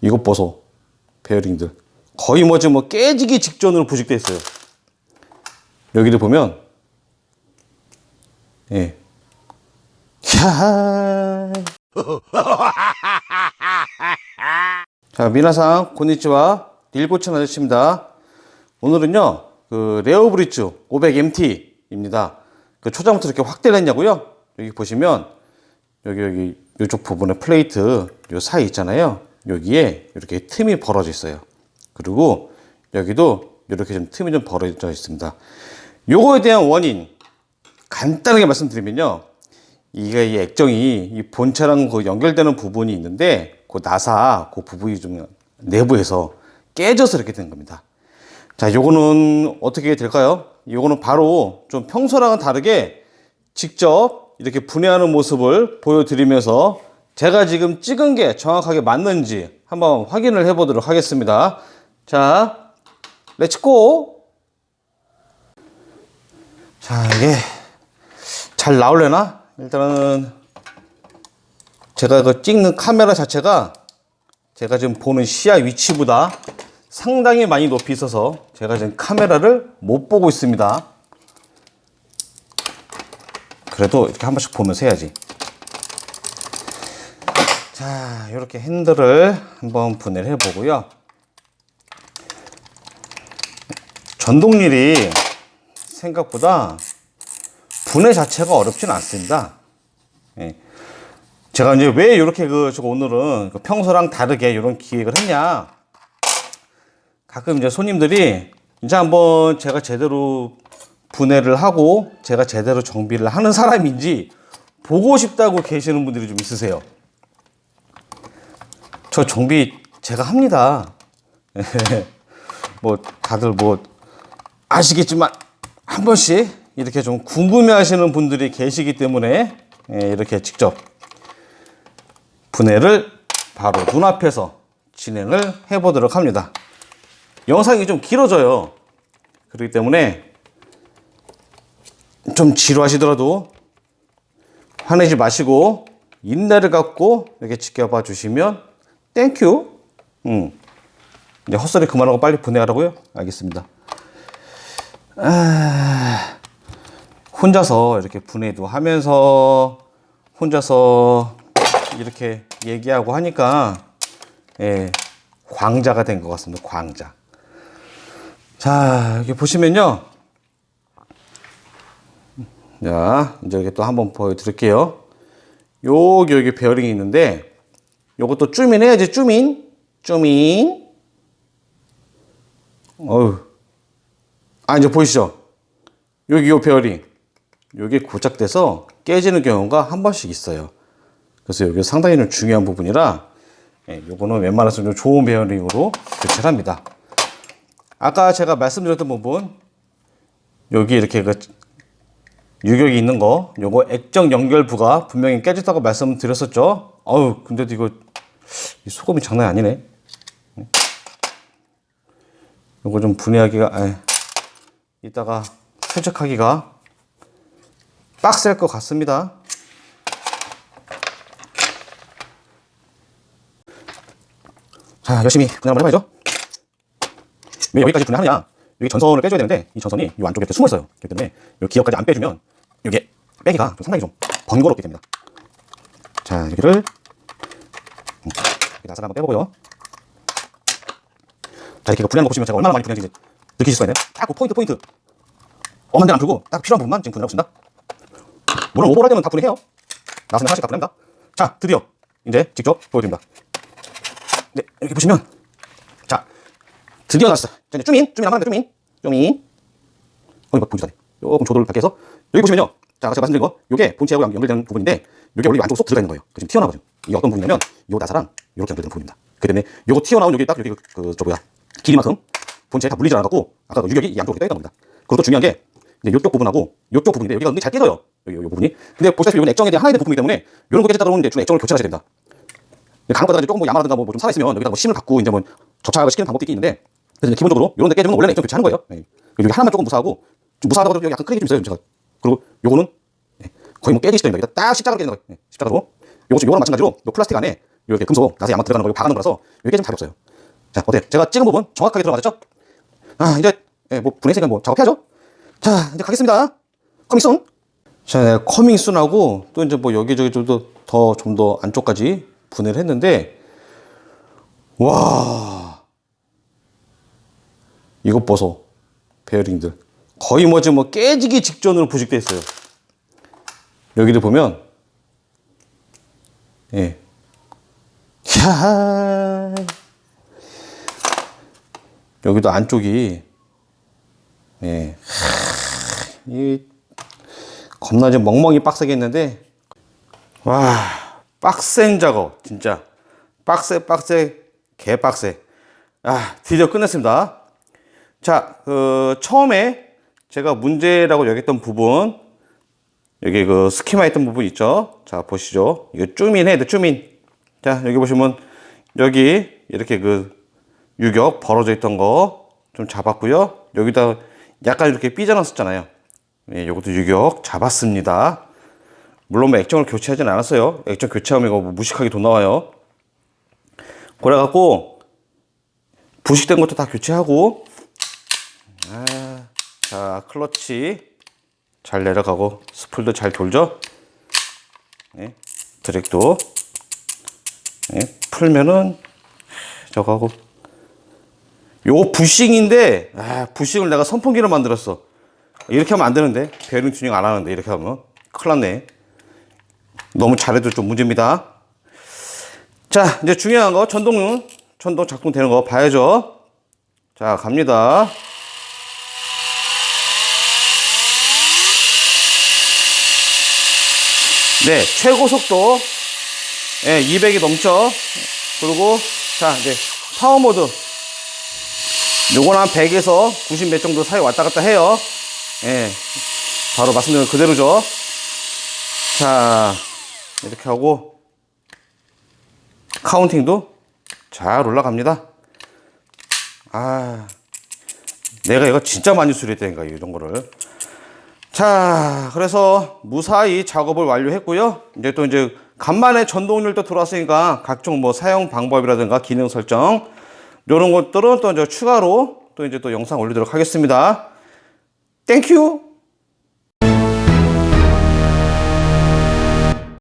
이것 보소. 베어링들. 거의 뭐 지금 뭐 깨지기 직전으로 부식돼 있어요. 여기를 보면, 예. 야 자, 미나상, 고니치와 닐고천 아저씨입니다. 오늘은요, 그, 레어 브릿지 500MT입니다. 그 초장부터 이렇게 확대를 했냐고요? 여기 보시면, 여기, 여기, 이쪽 부분에 플레이트, 요 사이 있잖아요. 여기에 이렇게 틈이 벌어져 있어요. 그리고 여기도 이렇게 좀 틈이 좀 벌어져 있습니다. 요거에 대한 원인, 간단하게 말씀드리면요. 이게 이 액정이 이 본체랑 그 연결되는 부분이 있는데 그 나사 그 부분이 좀 내부에서 깨져서 이렇게 된 겁니다. 자, 요거는 어떻게 될까요? 요거는 바로 좀 평소랑은 다르게 직접 이렇게 분해하는 모습을 보여드리면서 제가 지금 찍은 게 정확하게 맞는지 한번 확인을 해보도록 하겠습니다. 자, 렛츠고! 자, 이게 잘 나올려나? 일단은 제가 그 찍는 카메라 자체가 제가 지금 보는 시야 위치보다 상당히 많이 높이 있어서 제가 지금 카메라를 못 보고 있습니다. 그래도 이렇게 한 번씩 보면서 해야지. 자, 이렇게 핸들을 한번 분해를 해보고요. 전동릴이 생각보다 분해 자체가 어렵진 않습니다. 예. 제가 이제 왜 이렇게 그, 저거 오늘은 그 평소랑 다르게 이런 기획을 했냐. 가끔 이제 손님들이 이제 한번 제가 제대로 분해를 하고 제가 제대로 정비를 하는 사람인지 보고 싶다고 계시는 분들이 좀 있으세요. 저 정비 제가 합니다. 뭐 다들 뭐 아시겠지만 한 번씩 이렇게 좀 궁금해 하시는 분들이 계시기 때문에 예, 이렇게 직접 분해를 바로 눈앞에서 진행을 해 보도록 합니다. 영상이 좀 길어져요. 그렇기 때문에 좀 지루하시더라도 화내지 마시고 인내를 갖고 이렇게 지켜봐 주시면 땡큐. 음. 이제 헛소리 그만하고 빨리 분해하라고요? 알겠습니다. 아, 혼자서 이렇게 분해도 하면서 혼자서 이렇게 얘기하고 하니까 예, 광자가 된 것 같습니다. 광자. 자, 여기 보시면요. 자, 이제 이렇게 또 한번 보여드릴게요. 여기, 여기 베어링이 있는데, 요것도 쭈민 해야지, 쭈민. 쭈민. 어휴. 아, 이제 보이시죠? 여기 요 베어링. 요게 고착돼서 깨지는 경우가 한 번씩 있어요. 그래서 여기 상당히 좀 중요한 부분이라, 예, 요거는 웬만해서 좀 좋은 베어링으로 교체를 합니다. 아까 제가 말씀드렸던 부분, 여기 이렇게 그 유격이 있는 거, 요거 액정 연결부가 분명히 깨졌다고 말씀드렸었죠. 어우, 근데도 이거 이 소금이 장난 아니네. 요거 좀 분해하기가, 에이, 이따가 세척하기가 빡셀 것 같습니다. 자, 열심히 분해 한번 해봐야죠. 왜 여기까지 분해하느냐? 여기 전선을 빼줘야 되는데 이 전선이 이 안쪽에 이렇게 숨어 있어요. 그렇기 때문에 이 기어까지 안 빼주면 이게 빼기가 좀 상당히 좀 번거롭게 됩니다. 자, 여기를 음, 여기 나사를 한번 빼보고요. 자, 이렇게 거 보시면 제가 얼마나 많이 이제 느끼실 있네요. 딱그 포인트 포인트. 엄한 데는 안 풀고 딱 필요한 부분만 지금 분해하고 있습니다. 물론 오버할 때는 다 분해해요. 나서는 하나씩 다 분해합니다. 자, 드디어 이제 직접 보여드립니다. 네, 이렇게 보시면 자, 드디어 나왔어. 자, 이제 쭈민, 쭈민 한번 쭈민, 쭈민. 어, 이거 보기 전에 조금 조도를 해서 여기 보시면요. 자, 제가 말씀드린 거, 요게 본체하고 연- 연결되는 부분인데, 요게 원래 안쪽으로 쏙 들어가 있는 거예요. 그 지금 튀어나오거든요. 이게 어떤 부분이냐면, 요 나사랑 요렇게 연결되는 부분입니다. 그 때문에 요거 튀어나온 여기 딱 여기 그, 그, 저 뭐야, 길이만큼 본체에 다 물리지 않아갖고, 아까 그 유격이 이 안쪽으로 떠있던 겁니다. 그리고 또 중요한 게, 이제 요쪽 부분하고 요쪽 부분인데, 여기가 은근히 잘 깨져요. 여기, 요, 요 부분이. 근데 보시다시피 이건 액정에 대한 하나의 부분이기 때문에, 요런 거 깨졌다 그러면 액정을 교체하셔야 됩니다. 간혹 가다가 조금 뭐 야마라든가 뭐 좀 살아있으면 여기다 뭐 심을 갖고 이제 뭐 접착을 시키는 방법도 있긴 있는데 그래서 기본적으로 이런 데 깨지면 원래는 액정 교체하는 거예요. 네. 여기 하나만 조금 무사하고 좀 무사하다고 여기 약간 크랙이 좀 있어요. 제가 그리고 요거는 네. 거의 뭐 깨지기 시점입니다. 여기다 딱 십자가로 깨지는 거예요. 네. 십자가로. 요거 요거랑 마찬가지로 요 플라스틱 안에 이렇게 금속 나사에 아마 들어가는 거 이거 박아놓은 거라서 이게 좀 가볍어요. 자, 어때요? 제가 찍은 부분 정확하게 들어맞았죠? 아, 이제 예, 뭐 분해색은 뭐 작업해야죠. 자, 이제 가겠습니다. 커밍순. 자, 내가 커밍순하고 또 이제 뭐 여기저기 좀더 좀 더 안쪽까지 분해를 했는데 와 이것 보소 베어링들 거의 뭐 지금 뭐 깨지기 직전으로 부식돼 있어요. 여기를 보면 예. 야 여기도 안쪽이 예. 하, 이 겁나 지금 멍멍이 빡세게 했는데 와 빡센 작업 진짜. 빡세 빡세 개 빡세. 아 드디어 끝냈습니다. 자 그, 처음에 제가 문제라고 여겼던 부분 여기 그 스키마 했던 부분 있죠? 자 보시죠. 이거 쭈민 해야 돼 쭈민 자 여기 보시면 여기 이렇게 그 유격 벌어져 있던 거 좀 잡았고요 여기다 약간 이렇게 삐져놨었잖아요 예, 요것도 유격 잡았습니다 물론 뭐 액정을 교체하진 않았어요. 액정 교체하면 이거 뭐 무식하게 돈 나와요. 그래갖고 부식된 것도 다 교체하고 아, 자 클러치 잘 내려가고 스풀도 잘 돌죠. 네, 드랙도 네, 풀면은 저거 하고 요거 부싱인데 아, 부싱을 내가 선풍기로 만들었어. 이렇게 하면 안 되는데 베어링 튜닝 안 하는데 이렇게 하면 큰일 났네. 너무 잘해도 좀 문제입니다. 자, 이제 중요한 거 전동 전동 작동 되는 거 봐야죠. 자, 갑니다. 네, 최고 속도 예, 200이 넘죠. 그리고 자, 이제 파워 모드. 요건 한 100에서 90 몇 정도 사이 왔다 갔다 해요. 예. 바로 말씀드린 그대로죠. 자, 이렇게 하고 카운팅도 잘 올라갑니다. 아, 내가 이거 진짜 많이 수리했다니까 이런 거를. 자, 그래서 무사히 작업을 완료했고요. 이제 또 이제 간만에 전동률도 들어왔으니까 각종 뭐 사용 방법이라든가 기능 설정 이런 것들은 또 이제 추가로 또 이제 또 영상 올리도록 하겠습니다. 땡큐.